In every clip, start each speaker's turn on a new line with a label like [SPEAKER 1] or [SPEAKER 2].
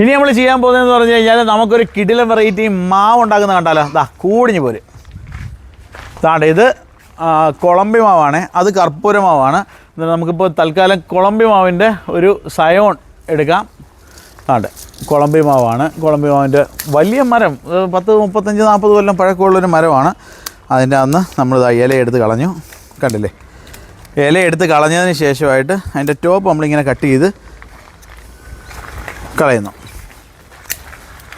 [SPEAKER 1] ഇനി നമ്മൾ ചെയ്യാൻ പോകുന്നതെന്ന് പറഞ്ഞു കഴിഞ്ഞാൽ നമുക്കൊരു കിടിലൻ വെറൈറ്റി മാവ് ഉണ്ടാക്കുന്ന കണ്ടാലോ? ദാ കൂടിഞ്ഞ് പോര്. താണ്ട് ഇത് കുളമ്പി മാവാണ്. അത് കർപ്പൂര മാവാണ്. നമുക്കിപ്പോൾ തൽക്കാലം കുളമ്പി മാവിന്റെ ഒരു സയോൺ എടുക്കാം. താണ്ട് കുളമ്പി മാവാണ്. കുളമ്പി മാവിന്റെ വലിയ മരം പത്ത് മുപ്പത്തഞ്ച് നാൽപ്പത് കൊല്ലം പഴക്കമുള്ളൊരു മരമാണ്. അതിന്റെ അന്ന് നമ്മൾ ഇല എടുത്ത് കളഞ്ഞു. കണ്ടില്ലേ? ഇല എടുത്ത് കളഞ്ഞതിന് ശേഷമായിട്ട് അതിന്റെ ടോപ്പ് നമ്മളിങ്ങനെ കട്ട് ചെയ്ത് കളയുന്നു.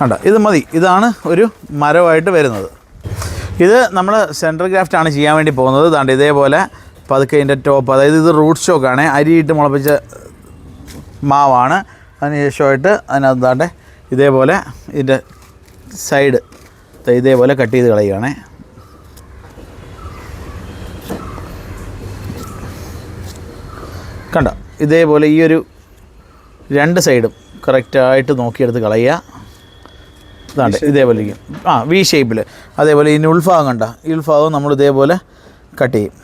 [SPEAKER 1] കണ്ട? ഇത് മതി. ഇതാണ് ഒരു മരമായിട്ട് വരുന്നത്. ഇത് നമ്മൾ സെൻട്രൽ ഗ്രാഫ്റ്റ് ആണ് ചെയ്യാൻ വേണ്ടി പോകുന്നത്. ദാണ്ട് ഇതേപോലെ പതുക്കെ ഇതിന്റെ ടോപ്പ് അതായത് ഇത് റൂട്ട് സ്റ്റോക്കാണ് അരിയിട്ട് മുളപ്പിച്ച മാവാണ്. അതിന് ശേഷമായിട്ട് ഇതേപോലെ ഇതിന്റെ സൈഡ് ഇതേപോലെ കട്ട് ചെയ്ത് കളയുകയാണേ കണ്ട? ഇതേപോലെ ഈ ഒരു രണ്ട് സൈഡും കറക്റ്റായിട്ട് നോക്കിയെടുത്ത് കളയുക. ഇതാണ്ട് ഇതേപോലെ ഇരിക്കും. ആ വി ഷേപ്പിൽ അതേപോലെ ഇതിന് ഉൾഭാഗം കണ്ട. ഈ ഉൾഭാഗം നമ്മൾ ഇതേപോലെ കട്ട് ചെയ്യും.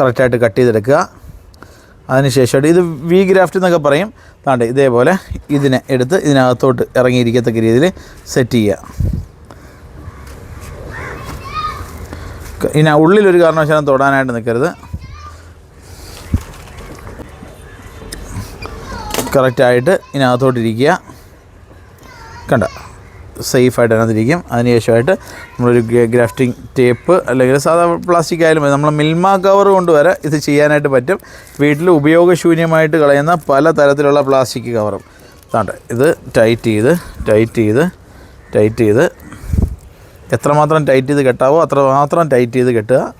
[SPEAKER 1] കറക്റ്റായിട്ട് കട്ട് ചെയ്തെടുക്കുക. അതിനുശേഷമായിട്ട് ഇത് വി ഗ്രാഫ്റ്റ് എന്നൊക്കെ പറയും. താണ്ട് ഇതേപോലെ ഇതിനെ എടുത്ത് ഇതിനകത്തോട്ട് ഇറങ്ങിയിരിക്കത്തക്ക രീതിയിൽ സെറ്റ് ചെയ്യുക. ഇനി ഉള്ളിലൊരു കാരണവശാലും തൊടാനായിട്ട് നിൽക്കരുത്. കറക്റ്റായിട്ട് ഇതിനകത്തോട്ടിരിക്കുക. കണ്ട? സേഫായിട്ട് അതിനകത്തിരിക്കും. അതിനുശേഷമായിട്ട് നമ്മളൊരു ഗ്രാഫ്റ്റിംഗ് ടേപ്പ് അല്ലെങ്കിൽ സാധാ പ്ലാസ്റ്റിക് ആയാലും മതി. നമ്മൾ മിൽമ കവർ കൊണ്ട് ഇത് ചെയ്യാനായിട്ട് പറ്റും. വീട്ടിൽ ഉപയോഗശൂന്യമായിട്ട് കളയുന്ന പല തരത്തിലുള്ള പ്ലാസ്റ്റിക് കവറും. അതാണ്ട് ഇത് ടൈറ്റ് ചെയ്ത് ടൈറ്റ് ചെയ്ത് ടൈറ്റ് ചെയ്ത് എത്രമാത്രം ടൈറ്റ് ചെയ്ത് കെട്ടാവോ അത്രമാത്രം ടൈറ്റ് ചെയ്ത് കെട്ടുക.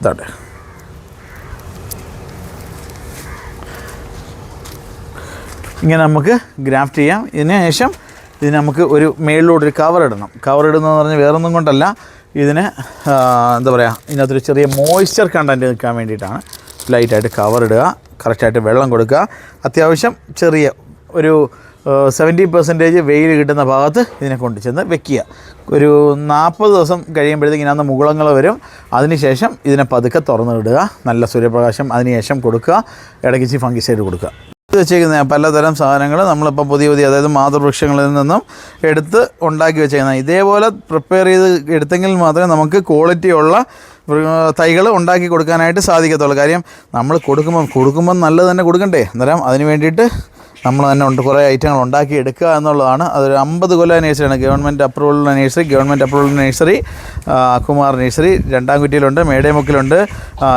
[SPEAKER 1] ഇതാട്ടെ ഇങ്ങനെ നമുക്ക് ഗ്രാഫ്റ്റ് ചെയ്യാം. ഇതിന് ശേഷം ഇതിന് നമുക്ക് ഒരു മേളിലോട്ടൊരു കവർ ഇടണം. കവർ ഇടുന്നതെന്ന് പറഞ്ഞാൽ വേറൊന്നും കൊണ്ടല്ല. ഇതിന് എന്താ പറയുക ഇതിനകത്തൊരു ചെറിയ മോയ്സ്ചർ കണ്ടന്റ് നിൽക്കാൻ വേണ്ടിയിട്ടാണ് ലൈറ്റായിട്ട് കവർ ഇടുക. കറക്റ്റായിട്ട് വെള്ളം കൊടുക്കുക. അത്യാവശ്യം ചെറിയ ഒരു സെവന്റി പെർസെന്റേജ് വെയിൽ കിട്ടുന്ന ഭാഗത്ത് ഇതിനെ കൊണ്ട് ചെന്ന് വെക്കുക. ഒരു നാൽപ്പത് ദിവസം കഴിയുമ്പോഴത്തേക്ക് ഇതിനകത്ത് മുകുളങ്ങൾ വരും. അതിനുശേഷം ഇതിനെ പതുക്കെ തുറന്നു വിടുക നല്ല സൂര്യപ്രകാശം അതിനുശേഷം കൊടുക്കുക. ഇടയ്ക്ക് ഫംഗിസൈഡ് കൊടുക്കുക. വെച്ചേക്കുന്ന പലതരം സാധനങ്ങൾ നമ്മളിപ്പോൾ പുതിയ പുതിയ അതായത് മാതൃവൃക്ഷങ്ങളിൽ നിന്നും എടുത്ത് ഉണ്ടാക്കി വെച്ചേക്കുന്ന ഇതേപോലെ പ്രിപ്പയർ ചെയ്ത് എടുത്തെങ്കിൽ മാത്രമേ നമുക്ക് ക്വാളിറ്റിയുള്ള തൈകൾ ഉണ്ടാക്കി കൊടുക്കാനായിട്ട് സാധിക്കത്തുള്ളൂ. കാര്യം നമ്മൾ കൊടുക്കുമ്പം കൊടുക്കുമ്പം നല്ലത് തന്നെ കൊടുക്കണ്ടേ? അന്നേരം അതിന് വേണ്ടിയിട്ട് നമ്മൾ തന്നെ ഉണ്ട് കുറേ ഐറ്റങ്ങൾ ഉണ്ടാക്കി എടുക്കുക എന്നുള്ളതാണ്. അതൊരു അമ്പത് കൊല്ലം നേഴ്സറിയാണ് government അപ്രൂവലുള്ള nursery government approval nursery Kumar nursery രണ്ടാം കുറ്റിയിലുണ്ട് മേടേമുക്കിലുണ്ട്.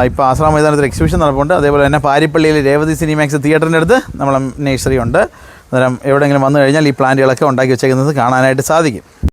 [SPEAKER 1] ഇപ്പോൾ ആശ്രാം മൈതാനത്തിൽ എക്സിബിഷൻ നടപ്പുണ്ട്. അതേപോലെ തന്നെ പാരിപ്പള്ളിയിൽ രേവതി സിനിമാക്സ് തിയേറ്ററിന്റെ അടുത്ത് നമ്മളെ നേഴ്സറി ഉണ്ട്. അന്നേരം എവിടെയെങ്കിലും വന്നു കഴിഞ്ഞാൽ ഈ പ്ലാന്റുകളൊക്കെ ഉണ്ടാക്കി വെച്ചേക്കുന്നത് കാണാനായിട്ട് സാധിക്കും.